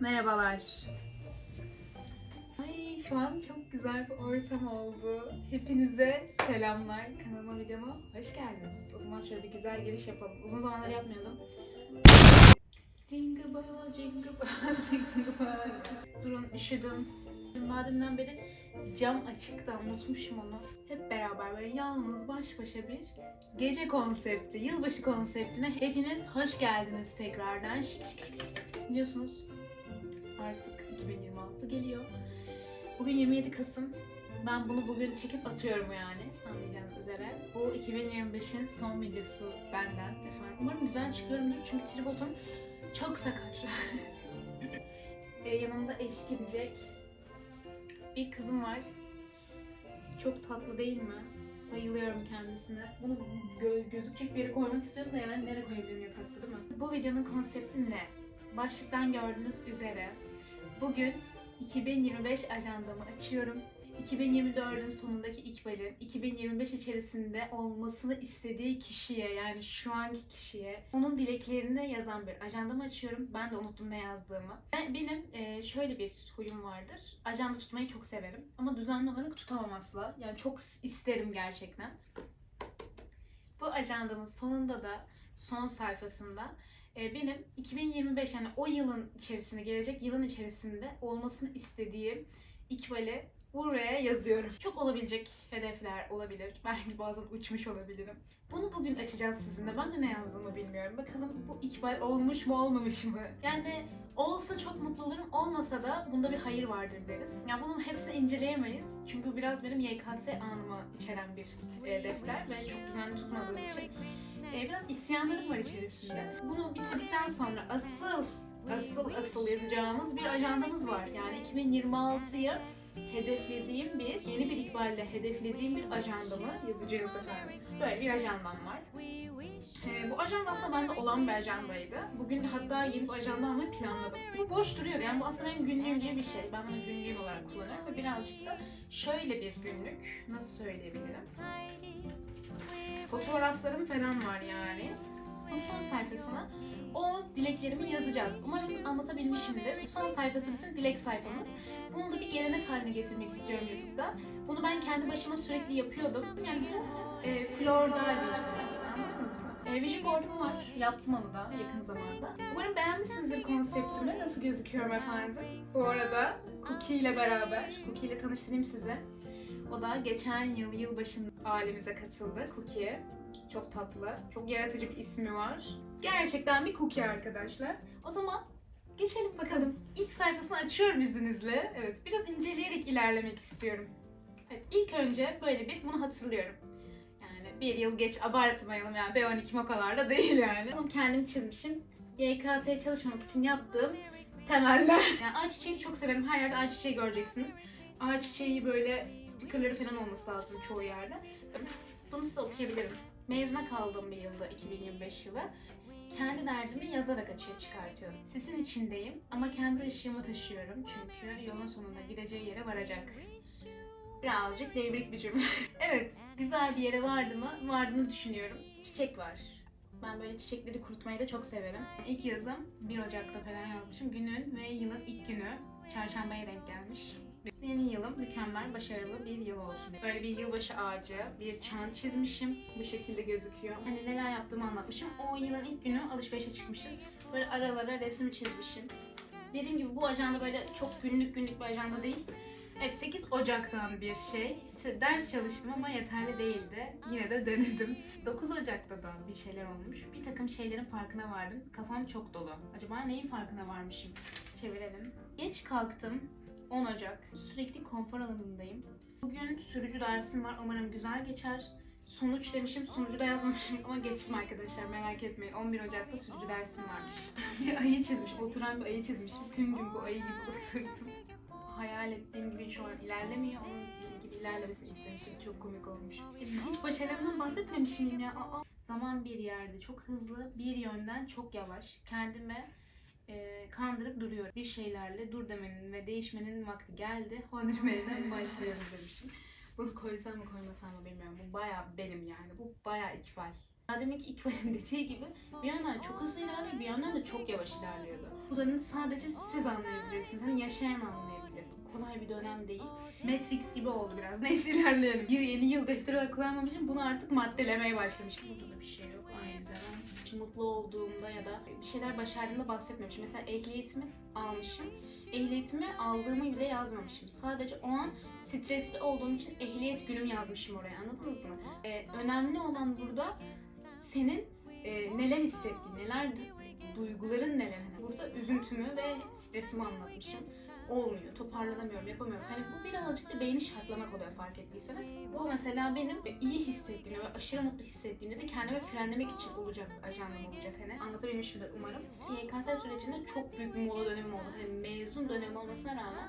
Merhabalar. Ay şu an çok güzel bir ortam oldu. Hepinize selamlar. Kanalıma videoma hoş geldiniz. O zaman şöyle bir güzel giriş yapalım. Uzun zamandır yapmıyordum. Jingle bell, jingle bell, jingle bell. Durun üşüdüm. Daha deminden beri cam açık da unutmuşum onu. Hep beraber böyle yalnız baş başa bir gece konsepti, yılbaşı konseptine hepiniz hoş geldiniz tekrardan. Şık şık şık şık. Biliyorsunuz artık 2026 geliyor. Bugün 27 Kasım. Ben bunu bugün çekip atıyorum yani anlayacağınız üzere. Bu 2025'in son videosu benden efendim. Umarım güzel çıkıyorumdur çünkü tripodum çok sakar. e, yanımda eşlik edecek bir kızım var. Çok tatlı değil mi? Bayılıyorum kendisine. Bunu gö- gözükecek bir yere koymak istiyorum da yani nereye koyabilirim yatakta değil mi? Bu videonun konsepti ne? Başlıktan gördüğünüz üzere bugün 2025 ajandamı açıyorum. 2024'ün sonundaki İkbal'in 2025 içerisinde olmasını istediği kişiye yani şu anki kişiye onun dileklerini yazan bir ajandamı açıyorum. Ben de unuttum ne yazdığımı. Ben- Benim e, şöyle bir huyum vardır. Ajanda tutmayı çok severim ama düzenli olarak tutamam asla. Yani çok isterim gerçekten. Bu ajandamın sonunda da son sayfasında benim 2025 yani o yılın içerisinde gelecek yılın içerisinde olmasını istediğim İkbal'i buraya yazıyorum. Çok olabilecek hedefler olabilir. Belki bazen uçmuş olabilirim. Bunu bugün açacağız sizinle. Ben de ne yazdığımı bilmiyorum. Bakalım bu ikbal olmuş mu olmamış mı? Yani olsa çok mutlu olurum. Olmasa da bunda bir hayır vardır deriz. Ya bunun hepsini inceleyemeyiz. Çünkü biraz benim YKS anımı içeren bir e, defter ve çok düzenli tutmadığım için e, biraz isyanlarım var içerisinde. Bunu bitirdikten sonra asıl asıl asıl yazacağımız bir ajandamız var. Yani 2026'yı hedeflediğim bir, yeni bir ikballe hedeflediğim bir ajandamı yazacağız efendim. Böyle bir ajandam var. Ee, bu ajanda aslında bende olan bir ajandaydı. Bugün hatta yeni bir ajanda almayı planladım. Bu boş duruyordu yani bu aslında benim günlüğüm gibi bir şey. Ben bunu günlüğüm olarak kullanıyorum ve birazcık da şöyle bir günlük, nasıl söyleyebilirim? Fotoğraflarım falan var yani. Bu son sayfasına o dileklerimi yazacağız. Umarım anlatabilmişimdir. Son sayfası bizim dilek sayfamız. Bunu da bir gelenek haline getirmek istiyorum YouTube'da. Bunu ben kendi başıma sürekli yapıyordum. Yani bu e, bir anladınız mı? E, vision board'um var. Yaptım onu da yakın zamanda. Umarım beğenmişsinizdir konseptimi. Nasıl gözüküyorum efendim? Bu arada Cookie ile beraber, Cookie ile tanıştırayım size. O da geçen yıl yılbaşında ailemize katıldı Cookie. Çok tatlı, çok yaratıcı bir ismi var. Gerçekten bir cookie arkadaşlar. O zaman geçelim bakalım. İlk sayfasını açıyorum izninizle. Evet, biraz inceleyerek ilerlemek istiyorum. Evet, ilk önce böyle bir bunu hatırlıyorum. Yani bir yıl geç abartmayalım yani B12 mokalarda değil yani. Bunu kendim çizmişim. YKS'ye çalışmamak için yaptığım temeller. Yani ağaç çiçeğini çok severim. Her yerde ağaç çiçeği göreceksiniz. Ağaç çiçeği böyle stickerları falan olması lazım çoğu yerde. Bunu size okuyabilirim. Mezuna kaldığım bir yılda 2025 yılı. Kendi derdimi yazarak açığa çıkartıyorum. Sisin içindeyim ama kendi ışığımı taşıyorum çünkü yolun sonunda gideceği yere varacak. Birazcık devrik bir cümle. evet, güzel bir yere vardı mı? Vardığını düşünüyorum. Çiçek var. Ben böyle çiçekleri kurutmayı da çok severim. İlk yazım 1 Ocak'ta falan yazmışım. Günün ve yılın ilk günü çarşambaya denk gelmiş. Yeni yılım mükemmel, başarılı bir yıl olsun. Böyle bir yılbaşı ağacı, bir çan çizmişim. Bu şekilde gözüküyor. Hani neler yaptığımı anlatmışım. O yılın ilk günü alışverişe çıkmışız. Böyle aralara resim çizmişim. Dediğim gibi bu ajanda böyle çok günlük günlük bir ajanda değil. Evet 8 Ocak'tan bir şey. Ders çalıştım ama yeterli değildi. Yine de denedim. 9 Ocak'ta da bir şeyler olmuş. Bir takım şeylerin farkına vardım. Kafam çok dolu. Acaba neyin farkına varmışım? Çevirelim. Geç kalktım. 10 Ocak. Sürekli konfor alanındayım. Bugün sürücü dersim var. Umarım güzel geçer. Sonuç demişim, sonucu da yazmamışım ama geçtim arkadaşlar merak etmeyin. 11 Ocak'ta sürücü dersim varmış. bir ayı çizmiş, oturan bir ayı çizmişim. Tüm gün bu ayı gibi oturdum. Hayal ettiğim gibi şu an ilerlemiyor. Onun gibi ilerlemesini istemişim. Çok komik olmuş. Hiç başarımdan bahsetmemiş miyim ya? Aa. Zaman bir yerde çok hızlı, bir yönden çok yavaş. Kendime e, kandırıp duruyor. Bir şeylerle dur demenin ve değişmenin vakti geldi. Hondirmeyden başlıyoruz demişim. Bunu koysam mı koymasam mı bilmiyorum. Bu baya benim yani. Bu baya ikbal. Deminki İkbal'in dediği gibi bir yandan çok hızlı ilerliyor bir yandan da çok yavaş ilerliyordu. Bu dönemi sadece siz anlayabilirsiniz. Hani yaşayan anlayabilir. Kolay bir dönem değil. Matrix gibi oldu biraz. Neyse ilerleyelim. Yeni, yıl defteri kullanmam için bunu artık maddelemeye başlamışım. Burada da bir şey mutlu olduğumda ya da bir şeyler başardığımda bahsetmemişim. Mesela ehliyetimi almışım. Ehliyetimi aldığımı bile yazmamışım. Sadece o an stresli olduğum için ehliyet günüm yazmışım oraya. Anladınız mı? Ee, önemli olan burada senin e, neler hissettiğin, neler duyguların neler. Hani burada üzüntümü ve stresimi anlatmışım. Olmuyor, toparlanamıyorum, yapamıyorum. Hani bu birazcık da beyni şartlamak oluyor fark ettiyseniz. Bu mesela benim iyi hissettiğimde ve aşırı mutlu hissettiğimde de kendimi frenlemek için olacak ajandam olacak hani. Anlatabilmişimdir umarım. YKS sürecinde çok büyük bir mola dönemim oldu. Hani mezun dönemim olmasına rağmen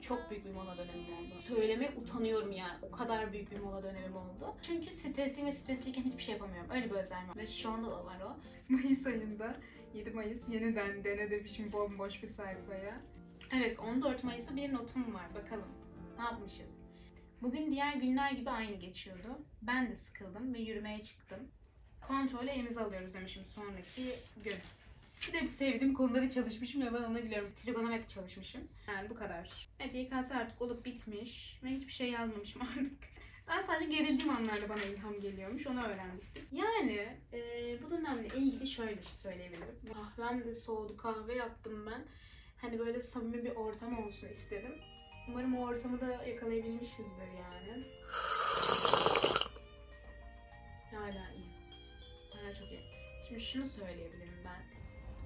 çok büyük bir mola dönemim oldu. Söylemeye utanıyorum yani. O kadar büyük bir mola dönemim oldu. Çünkü stresliyim ve stresliyken hiçbir şey yapamıyorum. Öyle bir özelliğim var. Ve şu anda da var o. Mayıs ayında 7 Mayıs yeniden dene demişim bomboş bir sayfaya. Evet 14 Mayıs'ta bir notum var. Bakalım ne yapmışız? Bugün diğer günler gibi aynı geçiyordu. Ben de sıkıldım ve yürümeye çıktım. Kontrolü elimize alıyoruz demişim sonraki gün. Bir de hep sevdiğim konuları çalışmışım ve ben ona gülüyorum. Trigonometri çalışmışım. Yani bu kadar. Evet YKS artık olup bitmiş. Ben hiçbir şey yazmamışım artık. Ben sadece gerildiğim anlarda bana ilham geliyormuş. Onu öğrendik biz. Yani e, bu dönemle ilgili şöyle söyleyebilirim. Kahvem de soğudu. Kahve yaptım ben. Hani böyle samimi bir ortam olsun istedim. Umarım o ortamı da yakalayabilmişizdir yani. Hala iyi. Hala çok iyi. Şimdi şunu söyleyebilirim ben.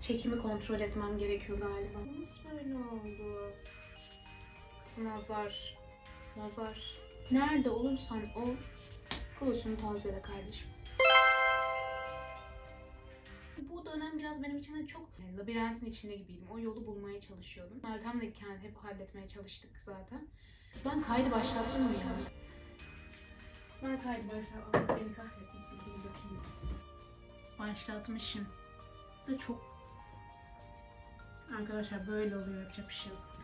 Çekimi kontrol etmem gerekiyor galiba. Nasıl böyle oldu? Nazar. Nazar. Nerede olursan ol, kulosunu tazele kardeşim. Dönem biraz benim için de çok yani labirentin içinde gibiydim. O yolu bulmaya çalışıyordum. Meltem'le kendi hep halletmeye çalıştık zaten. Ben kaydı başlattım mı ya? Ben kaydı başlattım. Beni kahretmesin. Bir bakayım. Başlatmışım. Da çok Arkadaşlar böyle oluyor yapacak bir şey yok.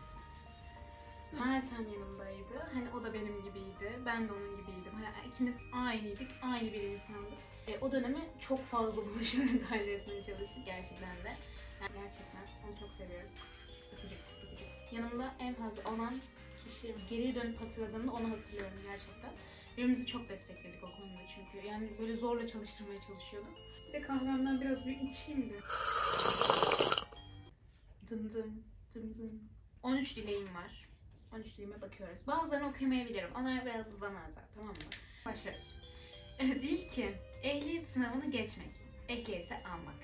Meltem yanımdaydı. Hani o da benim gibiydi. Ben de onun gibiydim. Hani ikimiz aynıydık. Aynı bir insandık. E, o dönemi çok fazla buluşarak halletmeye çalıştık gerçekten de. Yani gerçekten onu çok seviyorum. Yanımda en fazla olan kişi geriye dönüp hatırladığımda onu hatırlıyorum gerçekten. Birbirimizi çok destekledik o konuda çünkü. Yani böyle zorla çalıştırmaya çalışıyorduk. Bir de kahvemden biraz bir içeyim de. Dım dım, dım dım. 13 dileğim var. 13 dileğime bakıyoruz. Bazılarını okuyamayabilirim. Onlar biraz bana özel tamam mı? Başlıyoruz. Evet ilki ehliyet sınavını geçmek. Ehliyeti almak.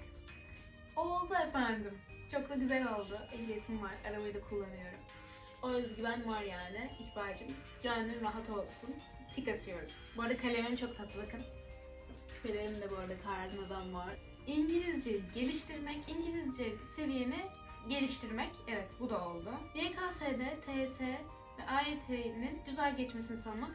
Oldu efendim. Çok da güzel oldu. Ehliyetim var. Arabayı da kullanıyorum. O özgüven var yani. İkbal'cim. Gönlün rahat olsun. Tik atıyoruz. Bu arada kalemim çok tatlı bakın. Küpelerim de bu arada karnıdan var. İngilizce geliştirmek, İngilizce seviyeni geliştirmek. Evet bu da oldu. YKS'de TYT ve AYT'nin güzel geçmesini sağlamak.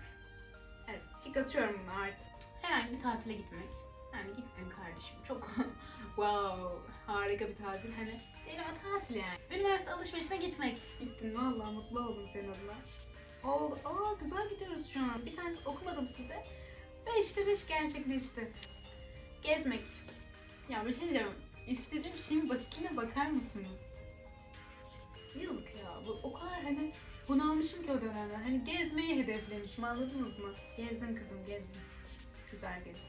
Evet tik atıyorum bunu artık. Herhangi bir tatile gitmek. Yani gittin kardeşim. Çok wow harika bir tatil. Hani ama tatil yani. Üniversite alışverişine gitmek. Gittin vallahi mutlu oldum senin adına. Oldu. Aa güzel gidiyoruz şu an. Bir tanesi okumadım size. Beşte beş gerçekleşti. Gezmek. Ya bir şey diyeceğim. İstediğim şeyin basitliğine bakar mısınız? Yazık ya. Bu o kadar hani bunalmışım ki o dönemde. Hani gezmeyi hedeflemişim anladınız mı? Gezdin kızım gezdin. Güzel gezdin.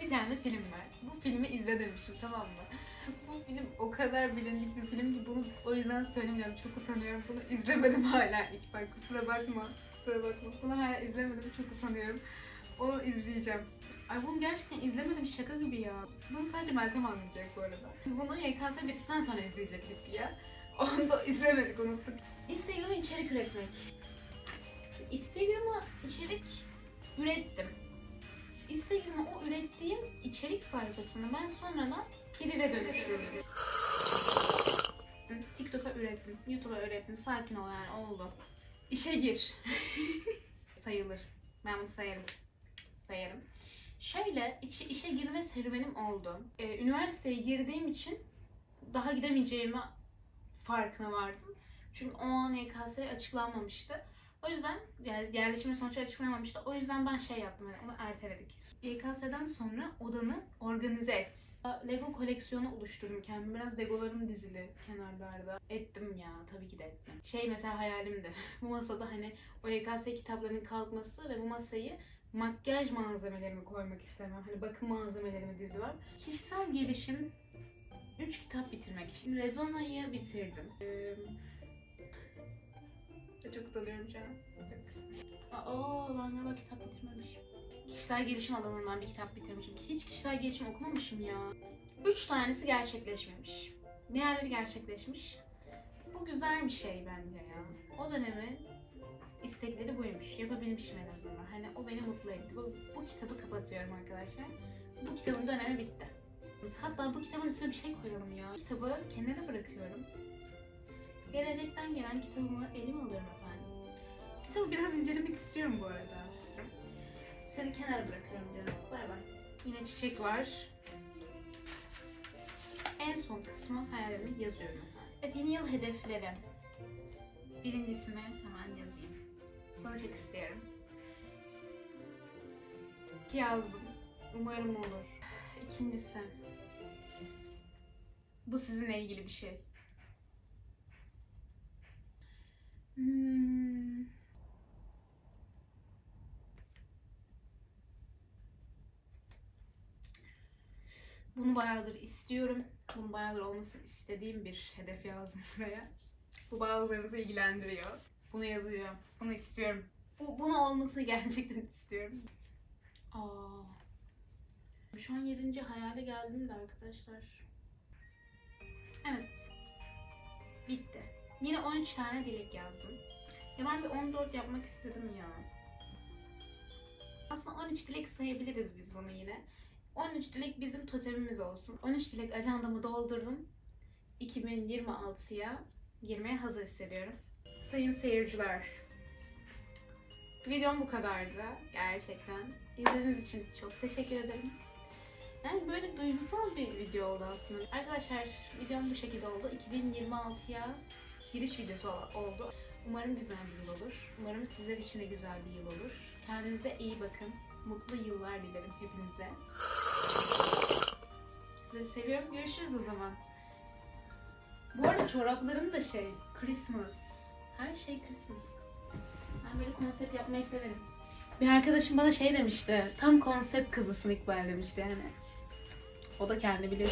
bir tane film var. Bu filmi izle demişim tamam mı? Bu film o kadar bilindik bir film ki bunu o yüzden söylemiyorum. Çok utanıyorum. Bunu izlemedim hala ilk bak kusura bakma. Kusura bakma. Bunu hala izlemedim. Çok utanıyorum. Onu izleyeceğim. Ay bunu gerçekten izlemedim şaka gibi ya. Bunu sadece Meltem anlayacak bu arada. Biz bunu YKS bittikten sonra izleyecektik ya. Onu da izlemedik unuttuk. Instagram'a içerik üretmek. Instagram'a içerik ürettim. Instagram'a o ürettiğim içerik sayfasını ben sonradan Pirive dönüştürdüm. TikTok'a ürettim, YouTube'a ürettim. Sakin ol yani oldu. İşe gir. Sayılır. Ben bunu sayarım. Sayarım. Şöyle işe, işe girme serüvenim oldu. Ee, üniversiteye girdiğim için daha gidemeyeceğimi farkına vardım. Çünkü o an YKS açıklanmamıştı. O yüzden yani yerleşimin sonucu açıklanamamıştı. O yüzden ben şey yaptım hani onu erteledik. YKS'den sonra odanı organize et. Lego koleksiyonu oluşturdum kendime. Biraz Legolarım dizili kenarlarda. Ettim ya tabii ki de ettim. Şey mesela hayalimdi. bu masada hani o YKS kitaplarının kalkması ve bu masayı makyaj malzemelerimi koymak istemem. Hani bakım malzemelerimi dizi var. Kişisel gelişim 3 kitap bitirmek. Şimdi Rezona'yı bitirdim. Ee, çok utanıyorum şu an. Aa ben galiba kitap bitirmemişim. Kişisel gelişim alanından bir kitap bitirmişim. Hiç kişisel gelişim okumamışım ya. Üç tanesi gerçekleşmemiş. Diğerleri gerçekleşmiş. Bu güzel bir şey bence ya. O dönemin istekleri buymuş. Yapabilmişim en azından. Hani o beni mutlu etti. Bu, bu kitabı kapatıyorum arkadaşlar. Bu kitabın dönemi bitti. Hatta bu kitabın ismine bir şey koyalım ya. Kitabı kenara bırakıyorum. Gelecekten gelen kitabımı elime alıyorum efendim. Kitabı biraz incelemek istiyorum bu arada. Seni kenara bırakıyorum canım. Bay bay. Yine çiçek var. En son kısmı hayalimi yazıyorum. Evet yeni yıl hedeflerim. Birincisine hemen yazayım. Çok istiyorum. İki yazdım. Umarım olur. İkincisi. Bu sizinle ilgili bir şey. Hmm. Bunu bayağıdır istiyorum. Bunu bayağıdır olmasını istediğim bir hedef yazdım buraya. Bu bazılarınızı ilgilendiriyor. Bunu yazacağım. Bunu istiyorum. Bu, bunu olmasını gerçekten istiyorum. Aa. Şu an 7. hayale geldim de arkadaşlar. Evet. Bitti. Yine 13 tane dilek yazdım. Ya ben bir 14 yapmak istedim ya. Aslında 13 dilek sayabiliriz biz bunu yine. 13 dilek bizim totemimiz olsun. 13 dilek ajandamı doldurdum. 2026'ya girmeye hazır hissediyorum. Sayın seyirciler. Videom bu kadardı gerçekten. İzlediğiniz için çok teşekkür ederim. Yani böyle duygusal bir video oldu aslında. Arkadaşlar videom bu şekilde oldu. 2026'ya giriş videosu ol- oldu. Umarım güzel bir yıl olur. Umarım sizler için de güzel bir yıl olur. Kendinize iyi bakın. Mutlu yıllar dilerim hepinize. Sizleri seviyorum. Görüşürüz o zaman. Bu arada çoraplarım da şey, Christmas. Her şey Christmas. Ben böyle konsept yapmayı severim. Bir arkadaşım bana şey demişti. Tam konsept kızısın İkbal demişti yani. O da kendi bilir.